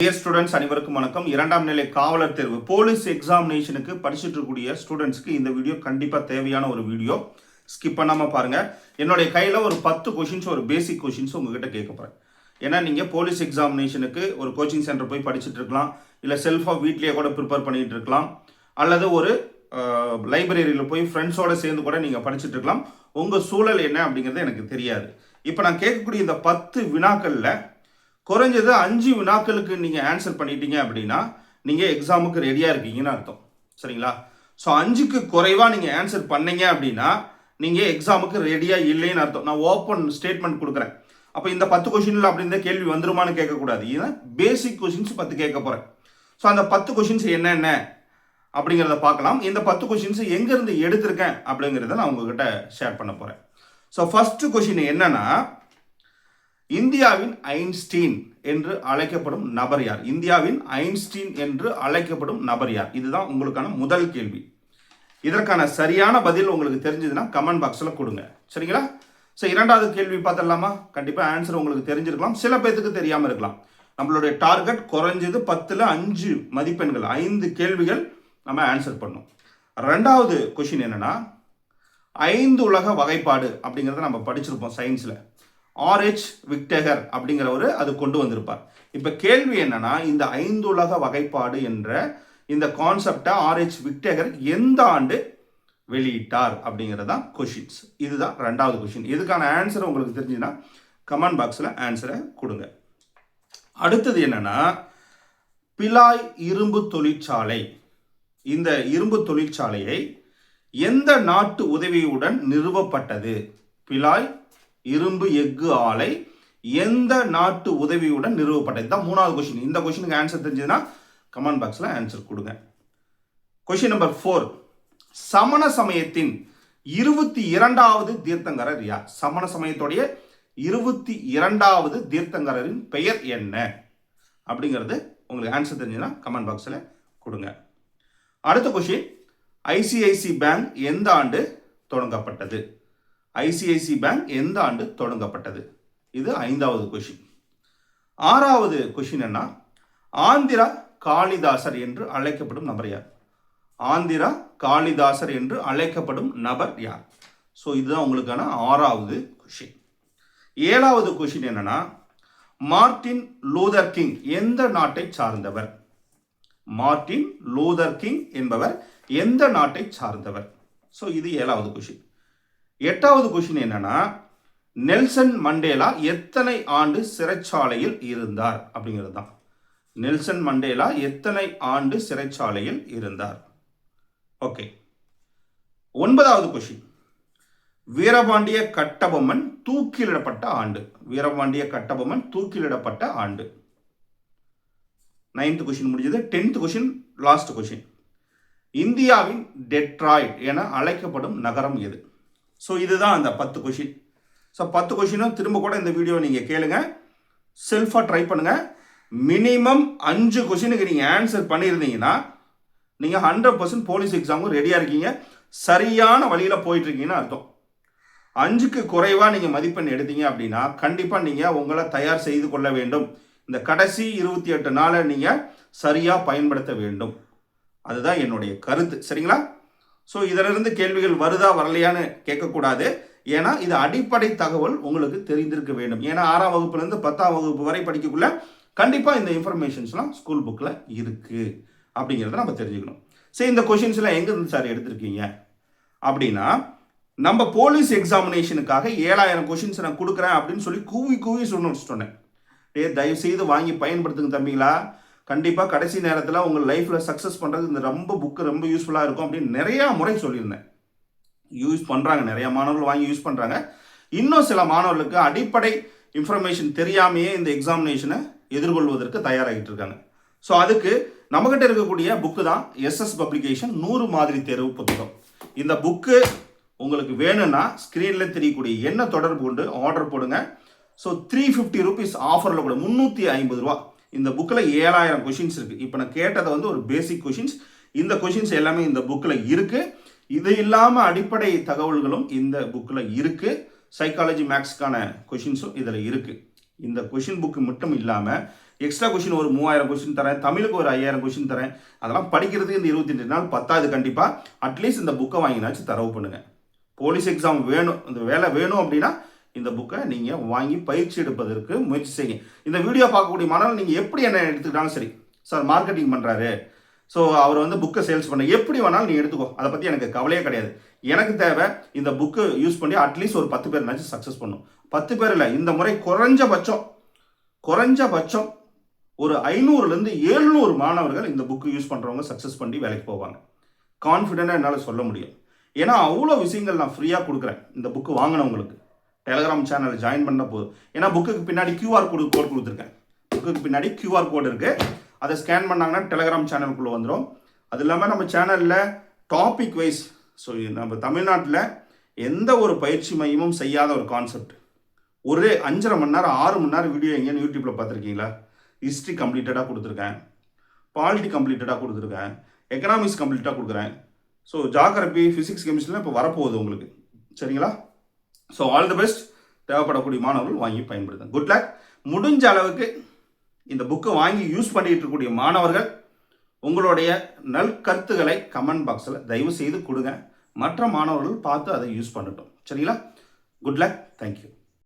Dear students அனைவருக்கும் வணக்கம். இரண்டாம் நிலை காவலர் தேர்வு போலீஸ் எக்ஸாமினேஷனுக்கு படிச்சுட்டு இருக்கக்கூடிய ஸ்டூடெண்ட்ஸ்க்கு இந்த வீடியோ கண்டிப்பாக தேவையான ஒரு வீடியோ ஸ்கிப் பண்ணாமல் பாருங்க. என்னுடைய கையில் ஒரு பத்து கொஷின்ஸ் ஒரு பேசிக் கொஷின்ஸ் உங்ககிட்ட கேட்க போகிறேன் ஏன்னா நீங்கள் போலீஸ் எக்ஸாமினேஷனுக்கு ஒரு கோச்சிங் சென்டர் போய் படிச்சுட்டு இருக்கலாம் இல்லை செல்ஃபாக வீட்லேயே கூட ப்ரிப்பேர் பண்ணிகிட்டு இருக்கலாம் அல்லது ஒரு லைப்ரரியில் போய் ஃப்ரெண்ட்ஸோடு சேர்ந்து கூட நீங்கள் படிச்சுட்டு இருக்கலாம் உங்கள் சூழல் என்ன அப்படிங்கிறது எனக்கு தெரியாது. இப்போ நான் கேட்கக்கூடிய இந்த பத்து வினாக்களில் குறைஞ்சது அஞ்சு வினாக்களுக்கு நீங்கள் ஆன்சர் பண்ணிட்டீங்க அப்படின்னா நீங்கள் எக்ஸாமுக்கு ரெடியாக இருக்கீங்கன்னு அர்த்தம். சரிங்களா? ஸோ அஞ்சுக்கு குறைவாக நீங்கள் ஆன்சர் பண்ணீங்க அப்படின்னா நீங்கள் எக்ஸாமுக்கு ரெடியாக இல்லைன்னு அர்த்தம். நான் ஓப்பன் ஸ்டேட்மெண்ட் கொடுக்குறேன். அப்போ இந்த பத்து கொஷினில் அப்படி இந்த கேள்வி வந்துருமான்னு கேட்கக்கூடாது. ஏன்னா பேசிக் கொஷின்ஸ் பத்து கேட்க போகிறேன் ஸோ அந்த பத்து கொஷின்ஸ் என்னென்ன அப்படிங்கிறத பார்க்கலாம். இந்த பத்து கொஷின்ஸ் எங்கேருந்து எடுத்திருக்கேன் அப்படிங்கிறத நான் உங்ககிட்ட ஷேர் பண்ண போகிறேன் ஸோ ஃபஸ்ட்டு கொஷின் என்னன்னா இந்தியாவின் ஐன்ஸ்டீன் என்று அழைக்கப்படும் நபர் யார்? இந்தியாவின் ஐன்ஸ்டீன் என்று அழைக்கப்படும் நபர் யார்? இதுதான் உங்களுக்கான முதல் கேள்வி. இதற்கான சரியான பதில் உங்களுக்கு தெரிஞ்சதுன்னா கமெண்ட் பாக்ஸில் கொடுங்க. சரிங்களா? ஸோ இரண்டாவது கேள்வி பார்த்துடலாமா? கண்டிப்பாக ஆன்சர் உங்களுக்கு தெரிஞ்சிருக்கலாம். சில பேர்த்துக்கு தெரியாமல் இருக்கலாம். நம்மளுடைய டார்கெட் குறைஞ்சது பத்தில் அஞ்சு மதிப்பெண்கள் ஐந்து கேள்விகள் நம்ம ஆன்சர் பண்ணோம். ரெண்டாவது கொஷின் என்னென்னா ஐந்து உலக வகைப்பாடு அப்படிங்கிறத நம்ம படிச்சிருப்போம் சயின்ஸில் ஆர்ஹெச் விக்டகர் அப்படிங்கிறவர் அது கொண்டு வந்திருப்பார். இப்போ கேள்வி என்னன்னா இந்த ஐந்து உலக வகைப்பாடு என்ற இந்த கான்செப்டை ஆர்ஹெச் விக்டகர் எந்த ஆண்டு வெளியிட்டார் அப்படிங்கிறது தான் கொஷின்ஸ் இதுதான் ரெண்டாவது கொஷின் இதுக்கான ஆன்சர் உங்களுக்கு தெரிஞ்சுன்னா கமெண்ட் பாக்ஸில் ஆன்சரை கொடுங்க. அடுத்தது என்னன்னா பிலாய் இரும்பு தொழிற்சாலை. இந்த இரும்பு தொழிற்சாலையை எந்த நாட்டு உதவியுடன் நிறுவப்பட்டது? பிலாய் இரும்பு எஃகு ஆலை எந்த நாட்டு உதவியுடன் நிறுவப்பட்டது? தான் மூணாவது கொஷின் இந்த கொஷினுக்கு ஆன்சர் தெரிஞ்சதுன்னா கமெண்ட் பாக்ஸில் ஆன்சர் கொடுங்க. கொஷின் நம்பர் ஃபோர் சமண சமயத்தின் இருபத்தி இரண்டாவது தீர்த்தங்கரர் யார் சமண சமயத்துடைய இருபத்தி இரண்டாவது தீர்த்தங்கரரின் பெயர் என்ன? அப்படிங்கிறது உங்களுக்கு ஆன்சர் தெரிஞ்சதுன்னா கமெண்ட் பாக்ஸில் கொடுங்க. அடுத்த கொஷின் ஐசிஐசி பேங்க் எந்த ஆண்டு தொடங்கப்பட்டது? ஐசிஐசி பேங்க் எந்த ஆண்டு தொடங்கப்பட்டது? இது ஐந்தாவது கொஷின் ஆறாவது கொஷின் என்ன? ஆந்திரா காளிதாசர் என்று அழைக்கப்படும் நபர் யார்? ஆந்திரா காளிதாசர் என்று அழைக்கப்படும் நபர் யார்? ஸோ இதுதான் உங்களுக்கான ஆறாவது கொஷின் ஏழாவது கொஷின் என்னன்னா மார்டின் லூதர் கிங் எந்த நாட்டை சார்ந்தவர்? மார்டின் லூதர் கிங் என்பவர் எந்த நாட்டை சார்ந்தவர்? ஸோ இது ஏழாவது கொஷின் எட்டாவது கொஷின் என்னன்னா நெல்சன் மண்டேலா எத்தனை ஆண்டு சிறைச்சாலையில் இருந்தார்? அப்படிங்கிறது தான் நெல்சன் மண்டேலா எத்தனை ஆண்டு சிறைச்சாலையில் இருந்தார்? ஓகே ஒன்பதாவது கொஷின் வீரபாண்டிய கட்டபொம்மன் தூக்கிலிடப்பட்ட ஆண்டு. வீரபாண்டிய கட்டபொம்மன் தூக்கிலிடப்பட்ட ஆண்டு. நைன்த் கொஷின் முடிஞ்சது. டென்த் கொஷின் லாஸ்ட் கொஷின் இந்தியாவின் டெட்ராய்ட் என அழைக்கப்படும் நகரம் எது? ஸோ இதுதான் அந்த பத்து கொஷின் ஸோ பத்து கொஷினும் திரும்ப கூட இந்த வீடியோ நீங்கள் கேளுங்க. செல்ஃபாக ட்ரை பண்ணுங்கள் மினிமம் அஞ்சு கொஷினுக்கு நீங்கள் ஆன்சர் பண்ணியிருந்தீங்கன்னா நீங்கள் ஹண்ட்ரட் பர்சன்ட் போலீஸ் எக்ஸாமுக்கு ரெடியாக இருக்கீங்க. சரியான வழியில் போயிட்டுருக்கீங்கன்னு அர்த்தம். அஞ்சுக்கு குறைவாக நீங்கள் மதிப்பெண் எடுத்தீங்க அப்படின்னா கண்டிப்பாக நீங்கள் உங்களை தயார் செய்து கொள்ள வேண்டும். இந்த கடைசி இருபத்தி எட்டு நாளை நீங்கள் சரியாக பயன்படுத்த வேண்டும். அதுதான் என்னுடைய கருத்து. சரிங்களா? ஸோ இதிலிருந்து கேள்விகள் வருதா வரலையான்னு கேட்கக்கூடாது. ஏன்னா இது அடிப்படை தகவல் உங்களுக்கு தெரிந்திருக்க வேண்டும். ஏன்னா ஆறாம் வகுப்புலேருந்து பத்தாம் வகுப்பு வரை படிக்கக்குள்ள கண்டிப்பாக இந்த இன்ஃபர்மேஷன்ஸ்லாம் ஸ்கூல் புக்கில் இருக்குது அப்படிங்கிறத நம்ம தெரிஞ்சுக்கணும். சரி இந்த கொஷின்ஸ்லாம் எங்கேருந்து சார் எடுத்திருக்கீங்க? அப்படின்னா நம்ம போலீஸ் எக்ஸாமினேஷனுக்காக ஏழாயிரம் கொஷின்ஸ் நான் கொடுக்குறேன் அப்படின்னு சொல்லி கூவி கூவி சொன்னு சொன்னேன். டே தயவு செய்து வாங்கி பயன்படுத்துங்க தம்பிங்களா. கண்டிப்பாக கடைசி நேரத்தில் உங்கள் லைஃப்பில் சக்ஸஸ் பண்ணுறது இந்த ரொம்ப புக்கு ரொம்ப யூஸ்ஃபுல்லாக இருக்கும் அப்படின்னு நிறையா முறை சொல்லியிருந்தேன். யூஸ் பண்ணுறாங்க நிறையா மாணவர்கள் வாங்கி யூஸ் பண்ணுறாங்க இன்னும் சில மாணவர்களுக்கு அடிப்படை இன்ஃபர்மேஷன் தெரியாமையே இந்த எக்ஸாமினேஷனை எதிர்கொள்வதற்கு தயாராகிட்டு இருக்காங்க. ஸோ அதுக்கு நம்மகிட்ட இருக்கக்கூடிய புக்கு தான் எஸ்எஸ் பப்ளிகேஷன் நூறு மாதிரி தேர்வு புத்தகம். இந்த புக்கு உங்களுக்கு வேணும்னா ஸ்க்ரீனில் தெரியக்கூடிய என்ன தொடர்பு கொண்டு ஆர்டர் போடுங்க. ஸோ த்ரீ ஃபிஃப்டி ருபீஸ் ஆஃபரில் கூட முந்நூற்றி ஐம்பது ரூபா இந்த புக்கில் ஏழாயிரம் கொஷின்ஸ் இருக்குது இப்போ நான் கேட்டதை வந்து ஒரு பேசிக் கொஷின்ஸ் இந்த கொஷின்ஸ் எல்லாமே இந்த புக்கில் இருக்குது இது இல்லாமல் அடிப்படை தகவல்களும் இந்த புக்கில் இருக்குது சைக்காலஜி மேக்ஸ்க்கான கொஷின்ஸும் இதில் இருக்குது இந்த கொஷின் புக்கு மட்டும் இல்லாமல் எக்ஸ்ட்ரா கொஷின் ஒரு மூவாயிரம் கொஷின் தரேன். தமிழுக்கு ஒரு ஐயாயிரம் கொஷின் தரேன். அதெல்லாம் படிக்கிறதுக்கு இந்த இருபத்தி ரெண்டு நாள் பத்தாது கண்டிப்பாக அட்லீஸ்ட் இந்த புக்கை வாங்கினாச்சும் தரவு பண்ணுங்கள் போலீஸ் எக்ஸாம் வேணும் இந்த வேலை வேணும் அப்படின்னா இந்த புக்கை நீங்கள் வாங்கி பயிற்சி எடுப்பதற்கு முயற்சி செய்யுங்க. இந்த வீடியோ பார்க்கக்கூடிய மாணவர்கள் நீங்கள் எப்படி என்ன எடுத்துக்கிட்டாலும் சரி. சார் மார்க்கெட்டிங் பண்ணுறாரு ஸோ அவர் வந்து புக்கை சேல்ஸ் பண்ண. எப்படி வேணாலும் நீ எடுத்துக்கோ. அதை பற்றி எனக்கு கவலையே கிடையாது. எனக்கு தேவை இந்த புக்கு யூஸ் பண்ணி அட்லீஸ்ட் ஒரு பத்து பேர் நினச்சி சக்ஸஸ் பண்ணும். பத்து பேர் இல்லை இந்த முறை குறைஞ்சபட்சம் குறைஞ்சபட்சம் ஒரு ஐநூறுலேருந்து எழுநூறு மாணவர்கள் இந்த புக்கு யூஸ் பண்ணுறவங்க சக்ஸஸ் பண்ணி வேலைக்கு போவாங்க. கான்ஃபிடென்ட்டாக என்னால் சொல்ல முடியும். ஏன்னா அவ்வளோ விஷயங்கள் நான் ஃப்ரீயாக கொடுக்குறேன். இந்த புக்கு வாங்கினவங்களுக்கு. டெலகிராம் சேனல் ஜாயின் பண்ண போதும் ஏன்னா புக்குக்கு பின்னாடி கியூஆர் கோடு கோட் கொடுத்துருக்கேன். புக்குக்கு பின்னாடி கியூஆர் கோடு இருக்குது அதை ஸ்கேன் பண்ணாங்கன்னா டெலகிராம் சேனலுக்குள்ளே வந்துடும் அது இல்லாமல் நம்ம சேனலில் டாபிக் வைஸ் ஸோ நம்ம தமிழ்நாட்டில் எந்த ஒரு பயிற்சி மையமும் செய்யாத ஒரு கான்செப்ட் ஒரே அஞ்சரை மணி நேரம் ஆறு மணி நேரம் வீடியோ எங்கேன்னு யூடியூப்பில் பார்த்துருக்கீங்களா? ஹிஸ்ட்ரி கம்ப்ளீட்டடாக கொடுத்துருக்கேன். பாலிட்டி கம்ப்ளீட்டடாக கொடுத்துருக்கேன். எக்கனாமிக்ஸ் கம்ப்ளீட்டாக கொடுக்குறேன். ஸோ ஜாகிரபி ஃபிசிக்ஸ் கெமிஸ்ட்ரிலாம் இப்போ வரப்போகுது உங்களுக்கு. சரிங்களா? ஸோ ஆல் தி பெஸ்ட் தேவைப்படக்கூடிய மாணவர்கள் வாங்கி பயன்படுத்துங்க. குட் லக் முடிஞ்ச அளவுக்கு இந்த புக்கை வாங்கி யூஸ் பண்ணிகிட்டு இருக்கக்கூடிய மாணவர்கள் உங்களுடைய நல் கருத்துக்களை கமெண்ட் பாக்ஸில் தயவு செய்து கொடுங்க. மற்ற மாணவர்கள் பார்த்து அதை யூஸ் பண்ணட்டும். சரிங்களா? Good luck thank you